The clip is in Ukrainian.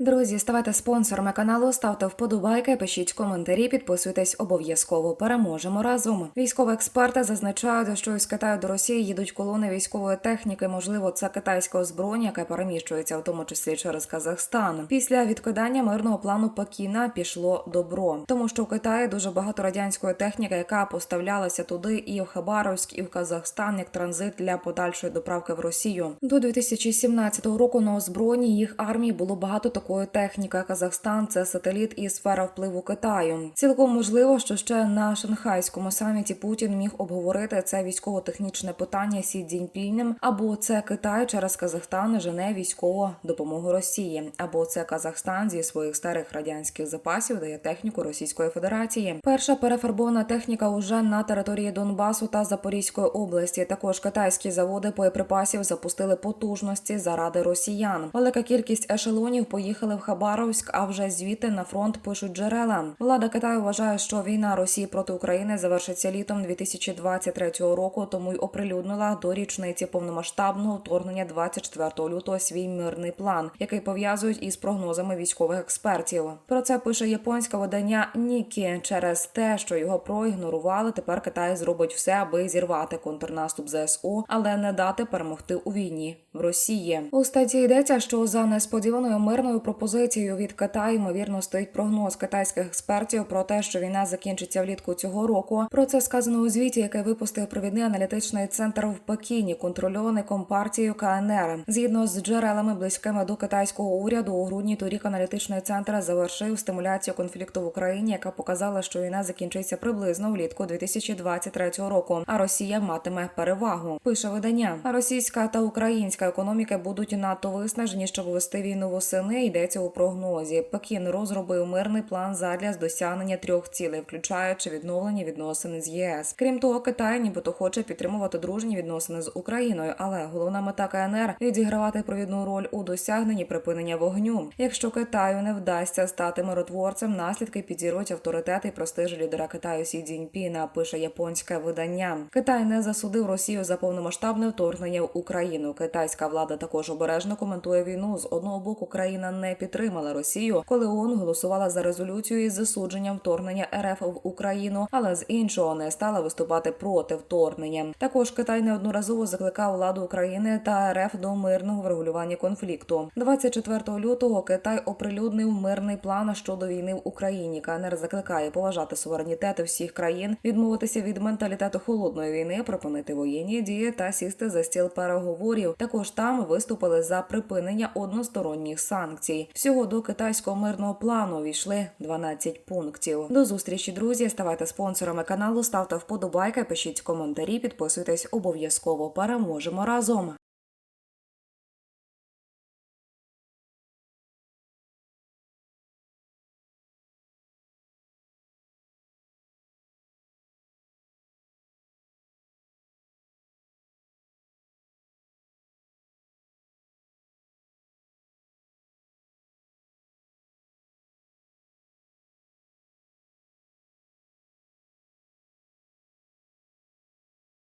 Друзі, ставайте спонсорами каналу, ставте вподобайки, пишіть коментарі, підписуйтесь обов'язково. Переможемо разом. Військові експерти зазначають, що із Китаю до Росії їдуть колони військової техніки. Можливо, це китайське озброєння, яке переміщується, в тому числі через Казахстан. Після відкидання мирного плану Пекіна пішло добро, тому що в Китаї дуже багато радянської техніки, яка поставлялася туди і в Хабаровськ, і в Казахстан як транзит для подальшої доправки в Росію. До 2017 року на озброєнні їх армії було багато такої техніки. Казахстан це сателіт і сфера впливу Китаю. Цілком можливо, що ще на шанхайському саміті Путін міг обговорити це військово-технічне питання Сі Цзіньпінем, або це Китай через Казахстан жене військову допомогу Росії, або це Казахстан зі своїх старих радянських запасів дає техніку Російської Федерації. Перша перефарбована техніка уже на території Донбасу та Запорізької області. Також китайські заводи боєприпасів запустили потужності заради росіян. Велика кількість ешелонів поїхали в Хабаровськ, а вже звідти на фронт пишуть джерела. Влада Китаю вважає, що війна Росії проти України завершиться літом 2023 року, тому й оприлюднила до річниці повномасштабного вторгнення 24 лютого свій мирний план, який пов'язують із прогнозами військових експертів. Про це пише японське видання Нікі. Через те, що його проігнорували, тепер Китай зробить все, аби зірвати контрнаступ ЗСУ, але не дати перемогти у війні Росії. У статті йдеться, що за несподіваною мирною пропозицією від Китаю ймовірно стоїть прогноз китайських експертів про те, що війна закінчиться влітку цього року. Про це сказано у звіті, який випустив провідний аналітичний центр в Пекіні, контрольований компартією КНР. Згідно з джерелами близькими до китайського уряду, у грудні торік аналітичний центр завершив стимуляцію конфлікту в Україні, яка показала, що війна закінчиться приблизно влітку 2023 року. А Росія матиме перевагу. Пише видання. Російська та українська економіки будуть надто виснажені, щоб вести війну восени. Йдеться у прогнозі. Пекін розробив мирний план задля досягнення трьох цілей, включаючи відновлення відносин з ЄС. Крім того, Китай нібито хоче підтримувати дружні відносини з Україною, але головна мета КНР відігравати провідну роль у досягненні припинення вогню. Якщо Китаю не вдасться стати миротворцем, наслідки підірвуть авторитет і престиж лідера Китаю Сі Цзіньпіна, пише японське видання. Китай не засудив Росію за повномасштабне вторгнення в Україну. Китайська влада також обережно коментує війну. З одного боку, країна не підтримала Росію, коли ООН голосувала за резолюцію із засудженням вторгнення РФ в Україну, але з іншого не стала виступати проти вторгнення. Також Китай неодноразово закликав владу України та РФ до мирного врегулювання конфлікту. 24 лютого Китай оприлюднив мирний план щодо війни в Україні. КНР закликає поважати суверенітети всіх країн, відмовитися від менталітету холодної війни, припинити воєнні дії та сісти за стіл переговорів. Також там виступили за припинення односторонніх санкцій. Всього до китайського мирного плану війшли 12 пунктів. До зустрічі, друзі. Ставайте спонсорами каналу, ставте вподобайки, пишіть коментарі, підписуйтесь обов'язково. Переможемо разом.